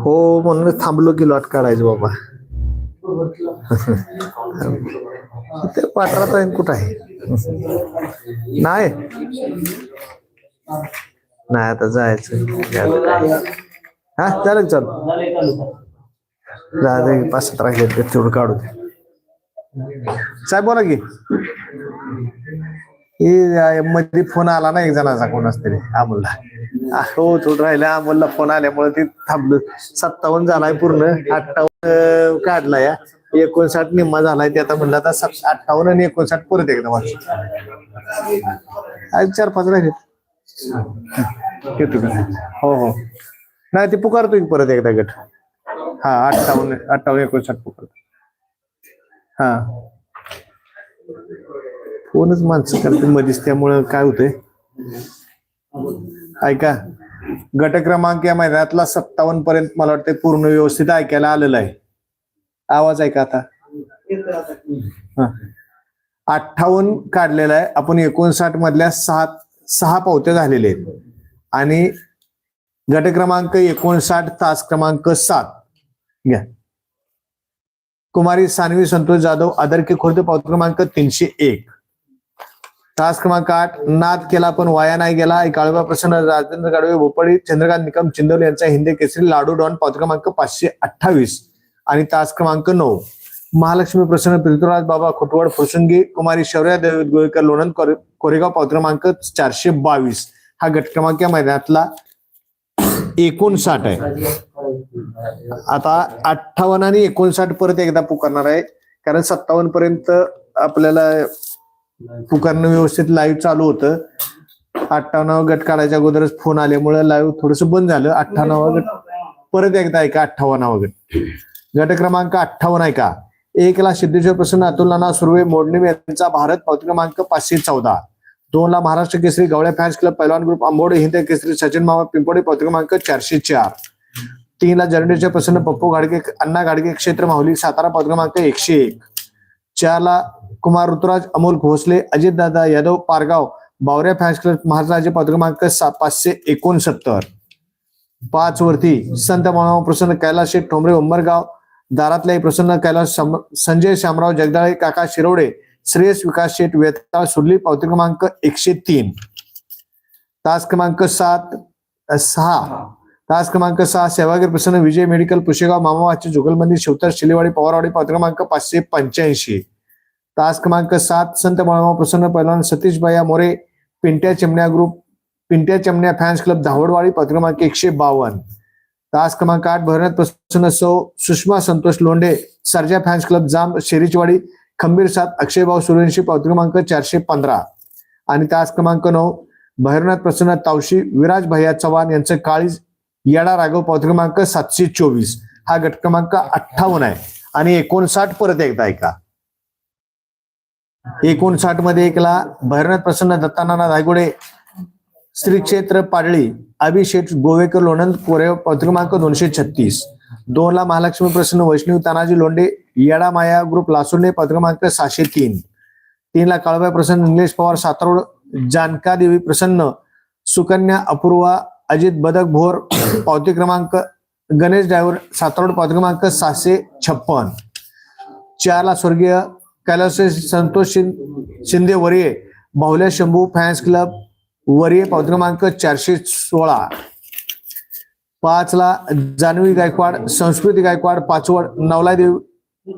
हो म्हणून थांबलो की लॉट काढायचं बाबा. ते पाठरात आहे कुठं आहे? नाही. नाही आता जायचं हा चालेल चल जा पाच सतरा घेत तेवढं काढू दे. साहेब बोला की. हे मध्ये फोन आला ना एक जणाचा कोण असते अमोलला. हो थोडं राहिलं अमोलला फोन आल्यामुळे ते थांबलं. सत्तावन्न झालाय पूर्ण अठ्ठावन्न काढलाय एकोणसाठ निम्मा झालाय ते आता म्हणलं आता सत- अठ्ठावन्न आणि एकोणसाठ परत एकदा वाच चार पाच राहिले येतो का? हो हो. नाही ते पुकारतो परत एकदा गट. हा अठ्ठावन्न अठ्ठावन्न एकोणसाठ पुकारतो. हा. कोणच माणसं करते मध्येच त्यामुळं काय होतंय? ऐका गट क्रमांक या महिन्यातला सत्तावन्न पर्यंत मला वाटतं पूर्ण व्यवस्थित ऐकायला आलेला आहे. आवाज ऐका आता. हा. अठ्ठावन्न काढलेला आहे. आपण एकोणसाठ मधल्या सहा सहा पावत्या झालेल्या आहेत. आणि गट क्रमांक एकोणसाठ तास क्रमांक सात. घ्या. कुमारी सानवी संतोष जाधव आदरकी खुर्द पावती क्रमांक तीनशे एक. तास क्रमांक आठ नाद केला पण वाया नाही गेला. काळबा प्रसन्न राजेंद्र गाडवे भोपळी चंद्रकांत निकम चिंदोल यांचा हिंदी केसरी लाडू डॉन पाच क्रमांक पाचशे अठ्ठावीस. आणि तास क्रमांक नऊ महालक्ष्मी प्रसन्न पृथ्वीराज बाबा खोटवड प्रसंगी कुमारी शौर्या देव गोळकर लोणंद कोरेगाव पाव क्रमांक चारशे बावीस. हा गट क्रमांक या मैदानातला एकोणसाठ आहे. आता अठ्ठावन्न आणि एकोणसाठ परत एकदा पुकारणार आहे. कारण सत्तावन्न पर्यंत आपल्याला पुकारणं व्यवस्थित लाईव्ह चालू होतं. अठ्ठावन्न गट काढायच्या अगोदरच फोन आल्यामुळे लाईव्ह थोडस बंद झालं. अठ्ठावन्न गट परत एकदा ऐका अठ्ठावन्न गट. गट क्रमांक अठ्ठावन्न ऐका. का एक ला सिद्धेश्वर प्रसन्न अतुल नाना सुर्वे मोडणीम यांचा भारत पावती क्रमांक पाचशे चौदा. दोन ला महाराष्ट्र केसरी गवळ्या फॅन्स क्लब पैलवान ग्रुप आंबोडे हिंद केसरी सचिन मामा पिंपोडे पावती क्रमांक चारशे चार. तीन ला जर्नेचे प्रसन्न पप्पू गाडगे अण्णा गाडगे क्षेत्र माहुली सातारा पावती क्रमांक एकशे एक. चार ला कुमार ऋतुराज अमोल भोसले अजितदादा यादव पारगाव बावऱ्या फॅन्स क्लब महाराष्ट्राचे पावती क्रमांक पाचशे एकोणसत्तर. पाच वरती संत मामा प्रसन्न कैलास शेठ ठोंबरे उंबरगाव दारातले प्रसन्न कैलास संजय शामराव जगदाळे काका शिरोडे श्रेयस विकास शेठ वेताळ सुरली पावती क्रमांक एकशे तीन. तास क्रमांक सात सहा. तास क्रमांक सहा सेवागीर प्रसन्न विजय मेडिकल पुशेगाव मामावाचे जुगलबंदी शिवतर शिलेवाडी पवारवाडी पावती क्रमांक पाचशे पंच्याऐंशी. तास क्रमांक सात संत बाळमा प्रसन्न पैलवान सतीश भैया मोरे पिंट्या चिमण्या ग्रुप पिंट्या चिमण्या फॅन्स क्लब धावडवाडी पावती क्रमांक एकशे बावन्न. तास क्रमांक आठ भरण्यात प्रसन्न सौ सुषमा संतोष लोंढे सर्जा फॅन्स क्लब जाम शेरीचवाडी खंबीर सात अक्षयभाऊ सूर्यवंशी पावती क्रमांक चारशे पंधरा. आणि तास क्रमांक नऊ भैरनाथ प्रसन्न तावशी विराज भैया चव्हाण यांचं काळीज येडा राघव पावती क्रमांक सातशे चोवीस. हा गट क्रमांक अठ्ठावन्न आहे. आणि एकोणसाठ परत एकदा ऐका. एकोणसाठमध्ये एकला भैरनाथ प्रसन्न दत्तानाना धायगुडे श्री क्षेत्र पाडळी अभिषेक गोवेकर लोणंद कोरे पावती क्रमांक दोनशे छत्तीस. दोन ला महालक्ष्मी प्रसन्न वैष्णवी तानाजी लोंडे येडा माया ग्रुप लासुंडे पत्रक्रमांक सहाशे तीन. तीन ला काळबाई प्रसन्न निलेश पवार सातारोड जानका देवी प्रसन्न सुकन्या अपूर्वा अजित बदक भोर पावती क्रमांक गणेश ड्रायव्हर सातारोड पावती क्रमांक सहाशे छप्पन. चारला स्वर्गीय कैलास संतोष शिंदे वरिये माहुल्या शंभू फॅन्स क्लब वरिये पावती क्रमांक चारशे सोळा. पाचला जानवी गायकवाड संस्कृती गायकवाड पाचवड नवलादेव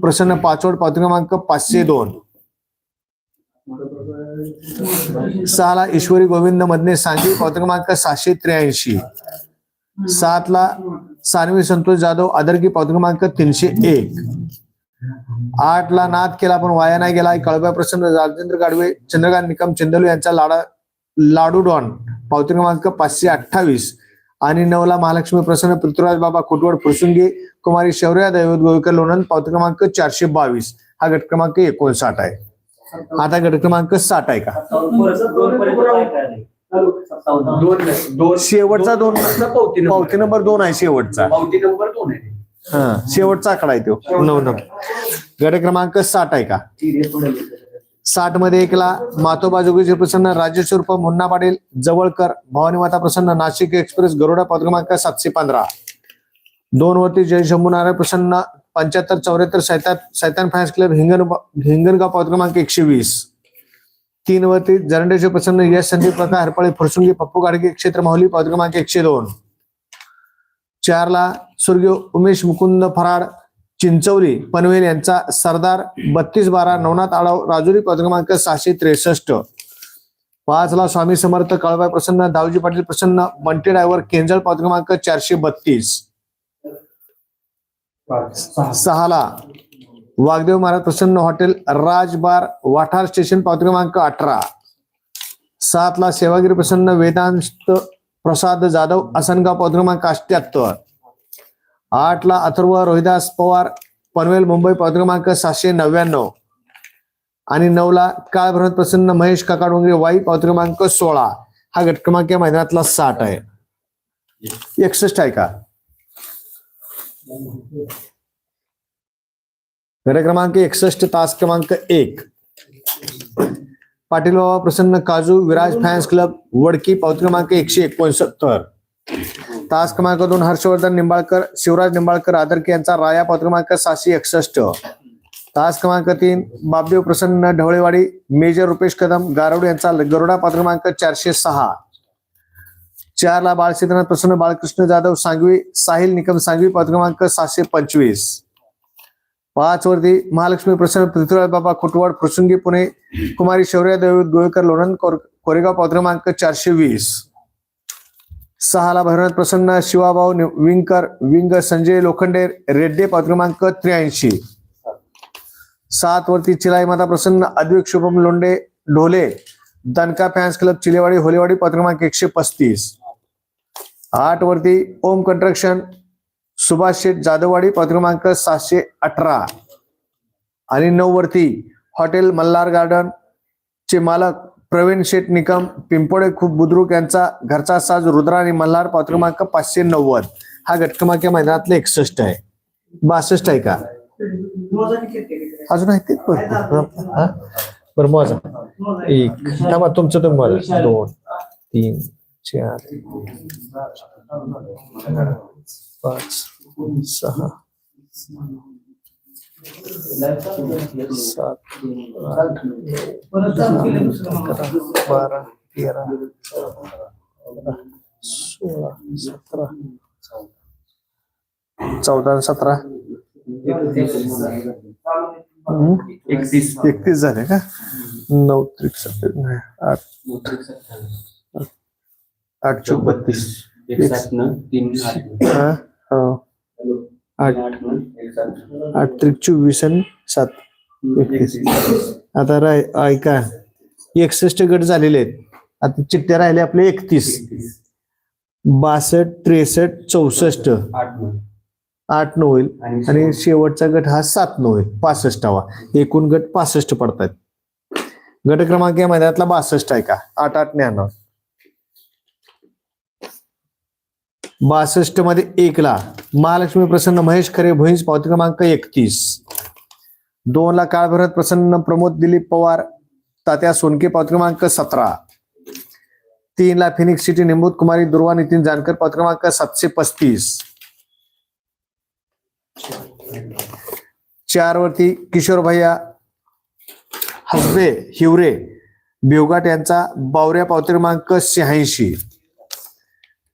प्रसन्न पाचवड पावती क्रमांक पाचशे दोन. सहाला ईश्वरी गोविंद मधने सांगली पावती क्रमांक सहाशे त्र्याऐंशी. सातला सानवी संतोष जाधव आदरकी पावती क्रमांक तीनशे एक. आठ ला नाद केला पण वाया नाही गेला. कळब्या प्रसन्न राजेंद्र गाडवे चंद्रकांत निकम चंदलू यांचा लाडा लाडू डॉन पावती क्रमांक पाचशे अठ्ठावीस. आणि नवला महालक्ष्मी प्रसन्न पृथ्वीराज बाबा खुटवड फुरसुंगी कुमारी शौर्या दैवत गोविकर लोणंद पावती क्रमांक चारशे बावीस. हा गट क्रमांक एकोणसाठ आहे. आता गट क्रमांक साठ आहे का? शेवटचा दोन. पावती नंबर दोन आहे शेवटचा. पावती नंबर दोन आहे. हा शेवटचा आकडा आहे तो. नऊ नऊ. गट क्रमांक साठ आहे का? साठमध्ये एकला मातोबा जोगीचे प्रसन्न राजेश्वर मुन्ना पाटील जवळकर भवानी माता प्रसन्न नाशिक एक्सप्रेस गरुडा पावती क्रमांक सातशे पंधरा. दोन वरती जय शंभू नारायण प्रसन्न पंच्याहत्तर चौऱ्याहत्तर सैतान सैतान फॅन्स क्लब हिंगण हिंगणगाव पावती क्रमांक एकशे वीस. तीन वरती जरंडेश्वर प्रसन्न यश संदीप प्रकाश हरपळे फुरसुंगी पप्पू गाडगे क्षेत्र माहुली पावती क्रमांक एकशे दोन. चारला स्वर्गीय उमेश मुकुंद फराड चिंचवली पनवेल यांचा सरदार बत्तीस बारा नवनाथ आडाव राजुरी पद क्रमांक सहाशे त्रेसष्ट. पाचला स्वामी समर्थ काळबाई प्रसन्न दावजी पाटील प्रसन्न मंटे ड्रायव्हर केंजळ पद क्रमांक चारशे बत्तीस. सहाला वाघदेव महाराज प्रसन्न हॉटेल राजबार वाठार स्टेशन पावती क्रमांक अठरा. सातला सेवागिरी प्रसन्न वेदांत प्रसाद जाधव आसनगाव पावती क्रमांक आठला अथर्व रोहिदास पवार पनवेल मुंबई पावती क्रमांक सातशे नव्याण्णव. आणि नऊला काळ भरत प्रसन्न महेश काकाडोंगरे वाई पावती क्रमांक सोळा. हा गट क्रमांक या मैदानातला साठ आहे. एकसष्ट आहे का? गट क्रमांक एकसष्ट तास क्रमांक एक. पाटील बाबा प्रसन्न काजू विराज फॅन्स क्लब वडकी पावती क्रमांक एकशे एकोणसत्तर. तास क्रमांक दोन हर्षवर्धन निंबाळकर शिवराज निंबाळकर आदरके यांचा राया पावती क्रमांक सहाशे एकसष्ट. तास क्रमांक तीन बापदेव प्रसन्न ढवळेवाडी मेजर रुपेश कदम गारवडे यांचा गरुडा पात्र क्रमांक चारशे सहा. चारला बाळसिद्धनाथ प्रसन्न बाळकृष्ण जाधव सांगवी साहिल निकम सांगवी पात्र क्रमांक सातशे पंचवीस. पाच वरती महालक्ष्मी प्रसन्न पृथ्वीराज बाबा खुटवाड फुरसुंगी पुणे कुमारी शौर्य देव गोळकर लोणंद कोर- कोरेगाव पात्र क्रमांक चारशे वीस. सहाला भैरवनाथ प्रसन्न शिवाभाऊ विंकर विंग संजय लोखंडे रेड्डे पात्र क्रमांक त्र्याऐंशी. सात वरती चिलाई माता प्रसन्न अद्विक शुभम लोंडे ढोले दनका फॅन्स क्लब चिलेवाडी होलेवाडी पात्र क्रमांक एकशे पस्तीस. आठ वरती ओम कंस्ट्रक्शन सुभाष शेठ जाधववाडी पात्र क्रमांक सातशे अठरा. आणि नऊ वरती हॉटेल मल्हार गार्डन चे मालक प्रवीण शेठ निकम पिंपोडे खूप बुद्रुक यांचा घरचा साज रुद्रा आणि मल्हार पात्र क्रमांक पाचशे नव्वद. हा गट क्रमांक मैदानातले एकसष्ट आहे. बासष्ट आहे का? अजून आहे ते भरपूर. बरं मोजा. एक. थांबा तुमचं तुम्ही मोजा. दोन तीन चार पाच सहा सात आठ अकरा बारा तेरा चौदा सोळा सतरा चौदा आणि सतरा हम्म. एकतीस एकतीस झाले का नऊ त्रिक सत्तर नाही, आठ आठ चौक बत्तीस एक सात न तीन आठ हा हो आठ आठ त्रिक चोवीस आणि सात. एकतीस. आता राय ऐका. एकसष्ट गट झालेले आहेत. आता चिठ्ठ्या राहिले आपले एकतीस. बासष्ट त्रेसष्ट चौसष्ट. आठ न होईल. आणि शेवटचा गट हा सात न होईल. पासष्टावा. एकूण गट पासष्ट पडतात गट क्रमांक या मैदानातला बासष्ट आहे का? आठ आठ न्यानं बासष्टमध्ये एकला. महालक्ष्मी प्रसन्न महेश खरे भुईंज पावती क्रमांक एकतीस. दोन ला प्रसन्न प्रमोद दिलीप पवार तात्या सोनके पावती क्रमांक सतरा. तीन ला फिनिक्स सिटी निंबूत कुमारी दुर्वा नितीन जानकर पावती क्रमांक सातशे पस्तीस. चार वरती किशोर भैया हसबे हिवरे बेवघाट यांचा बावऱ्या पावती क्रमांक शहाऐंशी.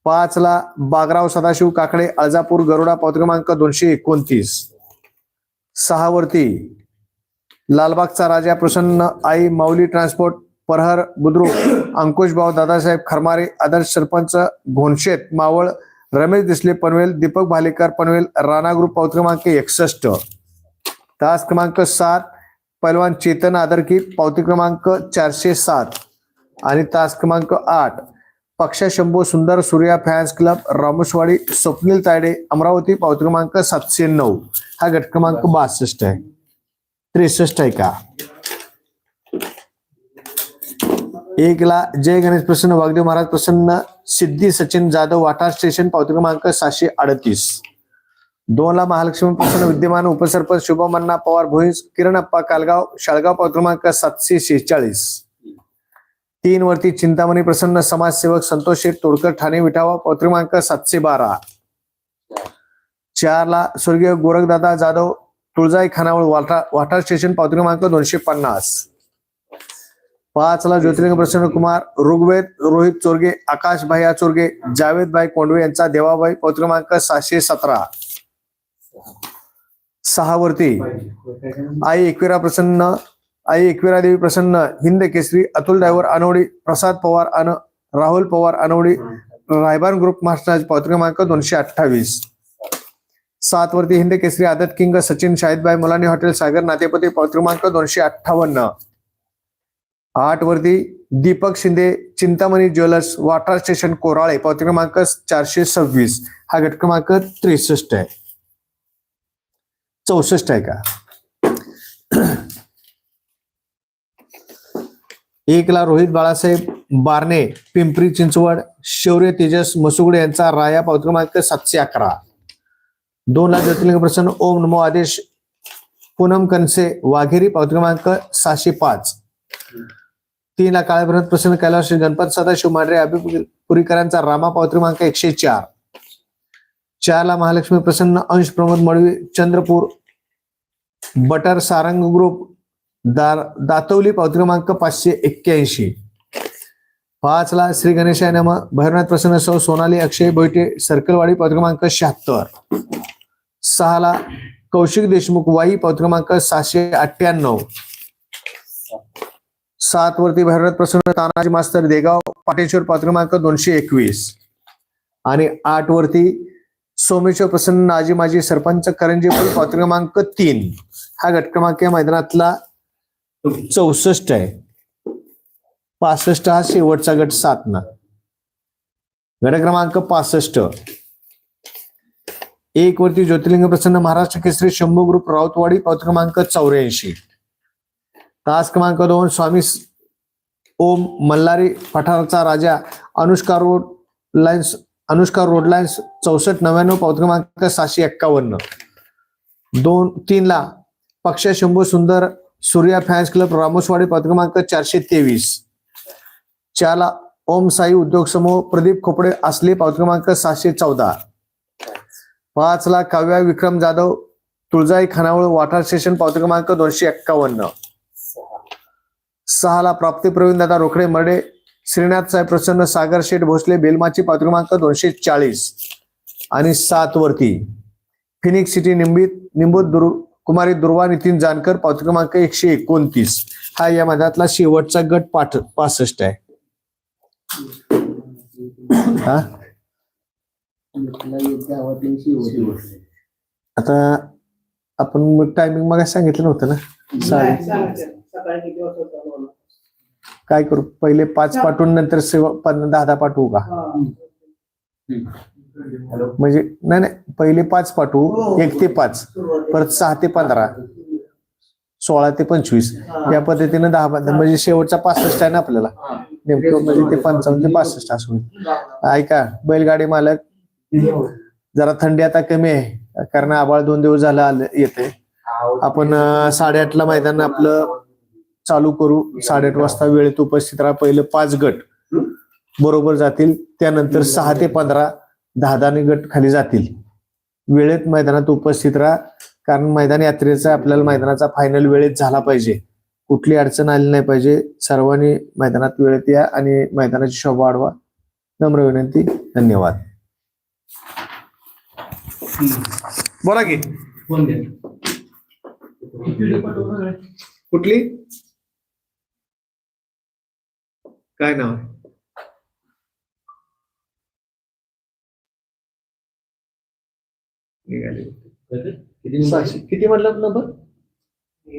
पाच ला बागराव सदाशिव काकडे अळजापूर गरुडा पावती क्रमांक दोनशे एकोणतीस. सहावरती लालबागचा राजा प्रसन्न आई माऊली ट्रान्सपोर्ट परहर बुद्रुक अंकुश भाऊ दादासाहेब खरमारे आदर्श सरपंच घोणशेत मावळ रमेश दिसले पनवेल दीपक भालेकर पनवेल राणा ग्रुप पावती क्रमांक एकसष्ट. तास क्रमांक सात पैलवान चेतन आदरकी पावती क्रमांक चारशे सात. आणि तास क्रमांक आठ पक्षा शंभू सुंदर सूर्या फॅन्स क्लब रामेशवाडी स्वप्नील तायडे अमरावती पावती क्रमांक सातशे नऊ. हा गट क्रमांक बासष्ट आहे. त्रेसष्ट आहे का? एकला जय गणेश प्रसन्न वागदेव महाराज प्रसन्न सिद्धी सचिन जाधव वाटार स्टेशन पावती क्रमांक सातशे अडतीस. दोन ला महालक्ष्मी प्रसन्न विद्यमान उपसरपंच शुभमन्ना पवार भोईस किरण अप्पा कालगाव शाळगाव पावती क्रमांक सातशे शेहेचाळीस. तीन वरती चिंतामणी प्रसन्न समाजसेवक संतोष शेठ तोडकर ठाणे विठावा पत्रमांक सातशे बारा. चारला स्वर्गीय गोरखदादा जाधव तुळजाई खानावळ वाटा वाटा स्टेशन पावती क्रमांक दोनशे पन्नास. पाचला ज्योतिर्लिंग प्रसन्न कुमार ऋग्वेद रोहित चोरगे आकाश भाई चोरगे जावेद भाई कोंडवे यांचा देवाबाई पावती क्रमांक सहाशे सतरा. सहा वरती आई एकविरा प्रसन्न आई एकविरा देवी प्रसन्न हिंद केसरी अतुल डायव्हर अनवडी प्रसाद पवार अन Rahul Pawar Anavadi Rayban group master पावती क्रमांक दोनशे अठ्ठावीस. सात वरती हिंद केसरी आदत किंग सचिन शाहिदबाई मुलानी हॉटेल सागर नातेपती पावती क्रमांक दोनशे अठ्ठावन्न. आठ वरती Deepak Shinde Chintamani jewellers water station Korale पावती क्रमांक चारशे सव्वीस. हा गट क्रमांक त्रेसष्ट आहे. चौसष्ट आहे का? एकला रोहित बाळासाहेब बारणे पिंपरी चिंचवड शौर्य तेजस मसुगडे यांचा राया पावती क्रमांक सातशे अकरा. दोनला ज्योतिर्लिंग प्रसन्न ओम नमो आदेश. पूनम कनसे वाघेरी पावती क्रमांक सहाशे पाच. तीन ला प्रसन्न कैलास श्री गणपत सदाशिव मांढरे अभिपुरीकरांचा रामा पावती क्रमांक एकशे चार. चारला महालक्ष्मी प्रसन्न अंश प्रमोद मळवी चंद्रपूर बटर सारंग ग्रुप दार दातवली पावती क्रमांक पाचशे एक्क्याऐंशी. पाचला श्री गणेशाय नम. भैरनाथ प्रसन्न सौ. सोनाली अक्षय बोईटे सर्कलवाडी पावती क्रमांक शहात्तर. सहाला कौशिक देशमुख वाई पावती क्रमांक सहाशे अठ्ठ्याण्णव. सात वरती भैरनाथ प्रसन्न तानाजी मास्तर देगाव पाटेश्वर पावती क्रमांक दोनशे एकवीस. आणि आठ वरती सोमेश्वर प्रसन्न नाजी माजी सरपंच करंजीपूर पावती क्रमांक तीन. हा गट क्रमांक या मैदानातला चौसष्ट आहे. पासष्ट हा शेवटचा गट सात ना. गट क्रमांक पासष्ट. एक वरती ज्योतिर्लिंग प्रसन्न महाराष्ट्र केसरी शंभू ग्रुप राऊतवाडी पावत क्रमांक चौऱ्याऐंशी. तास क्रमांक दोन स्वामी ओम मल्हारी पठारचा राजा Anushka road lines Anushka road lines चौसष्ट नव्याण्णव पावत क्रमांक सहाशे एक्कावन्न. दोन तीनला पक्ष शंभू सुंदर सूर्या फॅन्स क्लब रामोसवाडी पद क्रमांक चारशे तेवीस. चाला ओम साई उद्योग समूह प्रदीप खोपडे असले पावती क्रमांक सहाशे चौदा. पाच ला काव्या विक्रम जाधव तुळजाई खानावळ वाटर स्टेशन पावती क्रमांक दोनशे एक्कावन्न. सहा ला प्राप्ती प्रवीण दादा रोखडे मर्डे श्रीनाथ साहेब प्रसन्न सागर शेठ भोसले बेलमाची पावती क्रमांक दोनशे चाळीस. आणि सात वरती फिनिक्स सिटी निंबित निंबूत दुर कुमारी दुर्वा नितीन जानकर पावती क्रमांक एकशे एकोणतीस. हा या मधातला शेवटचा गट पाठ पासष्ट आहे. हा? आता आपण टायमिंग मग सांगितलं नव्हतं ना? साडे काय करू? पहिले पाच पाठवून नंतर सेवा दहा दहा पाठवू का? म्हणजे नाही नाही पहिले पाच पाठवू. एक ते पाच. परत सहा ते पंधरा. सोळा ते पंचवीस. या पद्धतीने दहा पंधरा म्हणजे शेवटचा पासष्ट आहे ना आपल्याला. नेमकं म्हणजे ते पंचावन्न ते पासष्ट असून. ऐका बैलगाडी मालक जरा थंडी आता कमी आहे. कारण आबाळ दोन दिवस झालं आलं येते आपण साडेआठला मैदान आपलं चालू करू. साडेआठ वाजता वेळेत उपस्थित राहा. पहिलं पाच गट बरोबर जातील. त्यानंतर सहा ते पंधरा. दहा दहा गट खाली जातील. वेळेत मैदानात उपस्थित राहा कारण मैदान यात्रेचा आपल्याला मैदानाचा फायनल वेळेत झाला पाहिजे. कुठली अडचण आली नाही पाहिजे. सर्वांनी मैदानात वेळेत या आणि मैदानाची शोभा वाढवा. नम्र विनंती. धन्यवाद. बोला की. कुठली? काय नाव? निघाली किती सहाशे किती म्हटलं नंबर?